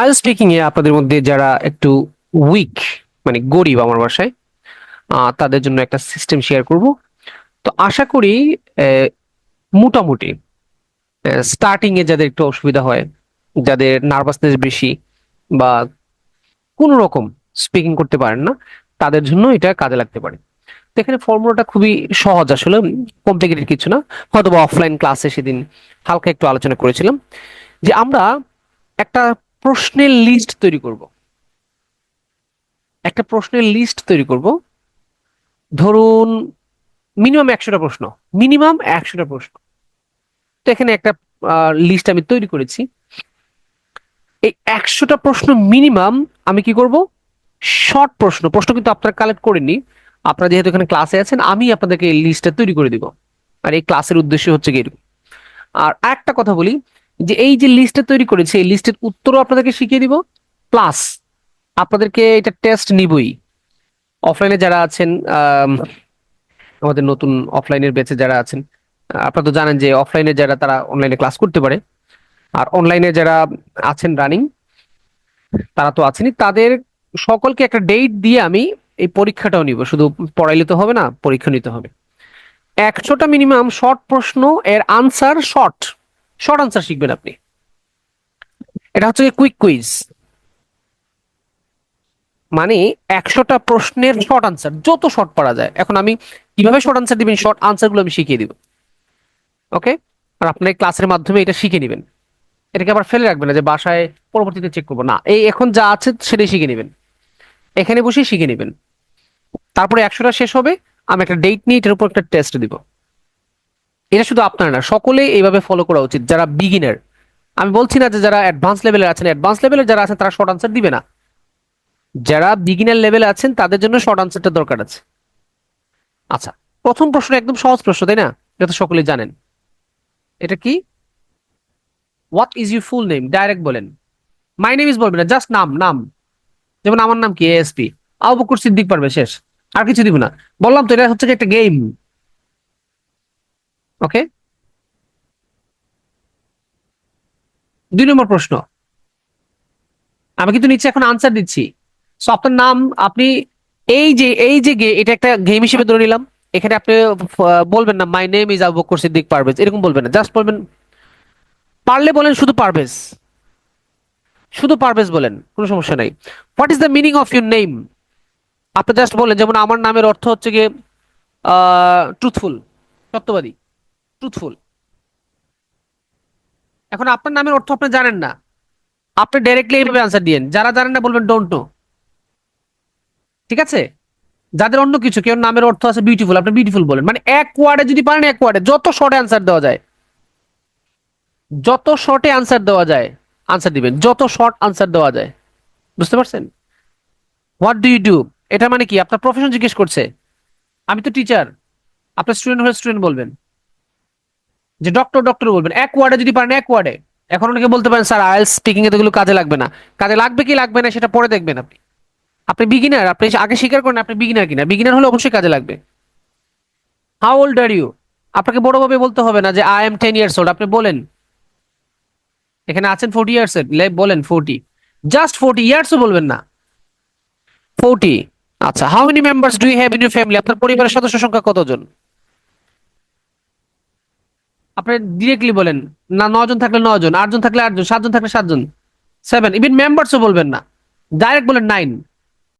আইল স্পিকিং এ আপনাদের মধ্যে যারা একটু উইক মানে গরিব আমার বাসায় তাদের জন্য একটা সিস্টেম শেয়ার করব। তো আশা করি মোটামুটি স্টার্টিং এ যাদের একটু অসুবিধা হয়, যাদের নার্ভাসনেস বেশি বা কোনো রকম স্পিকিং করতে পারেন না, তাদের জন্য এটা কাজে লাগতে পারে। এখানে ফর্মুলাটা খুবই সহজ, আসলে কমপ্লিকেটেড কিছু না। হয়তো অফলাইন ক্লাসে সেদিন হালকা একটু আলোচনা করেছিলাম যে আমরা একটা প্রশ্নের লিস্ট তৈরি করব। একটা প্রশ্নের লিস্ট তৈরি করব। ধরুন মিনিমাম একশোটা প্রশ্ন মিনিমাম একশোটা প্রশ্ন। তো এখানে একটা লিস্ট আমি তৈরি করেছি। এই একশোটা প্রশ্ন মিনিমাম আমি কি করব? শর্ট প্রশ্ন প্রশ্ন কিন্তু আপনারা কালেক্ট করেননি। আপনারা যেহেতু এখানে ক্লাসে আছেন, আমি আপনাদেরকে এই লিস্টটা তৈরি করে দিব। আর এই ক্লাসের উদ্দেশ্য হচ্ছে কি। আর একটা কথা বলি যে এই যে লিস্টটা তৈরি করেছি, এই লিস্টের উত্তরও আপনাদেরকে শিখিয়ে দিব। প্লাস আপনাদেরকে এটা টেস্ট নিবই। অফলাইনে যারা আছেন আমাদের নতুন অফলাইনের ব্যাচে যারা আছেন, আপনারা তো জানেন যে অফলাইনে যারা তারা অনলাইনে ক্লাস করতে পারে। আর অনলাইনে যারা আছেন রানিং তারা তো আছেনই। তাদের সকলকে একটা ডেট দিয়ে আমি এই পরীক্ষাটাও নিব। শুধু পড়াইলে তো হবে না, পরীক্ষা নিতে হবে। একশোটা মিনিমাম শর্ট প্রশ্ন, এর আনসার শর্ট শর্ট আনসার শিখবেন আপনি। এটা হচ্ছে কুইক কুইজ মানে একশোটা প্রশ্নের শর্ট আনসার যত শর্ট পারা যায়। এখন আমি কীভাবে শর্ট আনসার দিবেন? শর্ট আনসারগুলো আমি শিখিয়ে দিব। ওকে আর আপনার ক্লাসের মাধ্যমে এটা শিখে নেবেন। এটাকে আবার ফেলে রাখবেন না যে বাসায় পরবর্তীতে চেক করব। না, এই এখন যা আছে সেটাই শিখে নেবেন। এখানে বসেই শিখে নেবেন। তারপরে একশোটা শেষ হবে। আমি একটা ডেট নিয়ে এটার উপর একটা টেস্ট দিব। এটা শুধু আপনার না সকলে এইভাবে ফলো করা উচিত, যারা বিগিনার আমি বলছি না যে যারা অ্যাডভান্স লেভেলের আছেন অ্যাডভান্স লেভেলের যারা আছেন তারা শর্ট আনসার দিবে না। যারা বিগিনার লেভেলে আছেন, তাদের জন্য শর্ট আনসারটা দরকার আছে। আচ্ছা প্রথম প্রশ্ন একদম সহজ প্রশ্ন, তাই না? এটা তো সকলেই জানেন। এটা কি? What is you full name direct বলেন। মাই নেম ইজ বলবেন না জাস্ট নাম নাম। যেমন আমার নাম কি? এএসপি আবু বকর সিদ্দিক পারবে, শেষ। আর কিছু দিব না। বললাম তো, এটা হচ্ছে একটা গেম ওকে? দুই নম্বর প্রশ্ন। আমি কিন্তু নিচে এখন আনসার দিচ্ছি। সো আপনার নাম, আপনি এই যে এই যে গে- এটা একটা গেম হিসেবে ধরে নিলাম। এখানে আপনি বলবেন না my name is Abu Siddique Parvez এরকম বলবেন না জাস্ট বলবেন, পারলে বলেন শুধু পারভেজ শুধু পারভেজ বলেন, কোনো সমস্যা নাই। What is the meaning of your name আপনি জাস্ট বলেন, যেমন আমার নামের অর্থ হচ্ছে গিয়ে ট্রুথফুল সত্যবাদী। ট্রুথফুল এখন আপনার নামের অর্থ আপনি জানেন না। আপনি ডাইরেক্টলি এইভাবে আনসার দিয়েন যারা জানেন না বলবেন ডোন্ট নো ঠিক আছে? যাদের অন্য কিছু, কেউ নামের অর্থ আছে বিউটিফুল আপনি বিউটিফুল বলেন। মানে এক ওয়ার্ডে যদি পারেন, এক ওয়ার্ডে যত শর্টে আনসার দেওয়া যায়, যত শর্টে আনসার দেওয়া যায় আনসার দিবেন। যত শর্ট আনসার দেওয়া যায়। বুঝতে পারছেন? হোয়াট ডু ইউ ডু এটা মানে কি? আপনার প্রফেশন জিজ্ঞেস করছে। আমি তো টিচার আপনার স্টুডেন্ট হয়ে স্টুডেন্ট বলবেন। যে ডক্টর ডক্টর বলবেন। এক ওয়ার্ডে যদি পারেন, এক ওয়ার্ডে এখন অনেকে বলতে পারেন, স্যার আইএলস স্পিকিং এ এগুলো কাজে লাগবে না। কাজে লাগবে কি লাগবে না, সেটা পরে দেখবেন আপনি। আপনি বিগিনার আপনি আগে স্বীকার করেন, আপনি বিগিনার কিনা। বিগিনার হলে অবশ্যই কাজে লাগবে। হাউ ওল্ড আর ইউ আপনাকে বড়ভাবে বলতে হবে না যে I am ten years old আপনি বলেন। এখানে আছেন ফোর্টি ইয়ার্স এর। বলেন ফোর্টি জাস্ট ফোর্টি ইয়ার্সও বলবেন না। ফোর্টি আচ্ছা how many members do you have in your family আপনার পরিবারের সদস্য সংখ্যা কতজন? আপনি ডিরেক্টলি বলেন, না নজন থাকলে নজন, আটজন থাকলে আটজন, সাতজন থাকলে সাতজন সেভেন ইভেন মেম্বার্সও বলবেন না। ডাইরেক্ট বলেন নাইন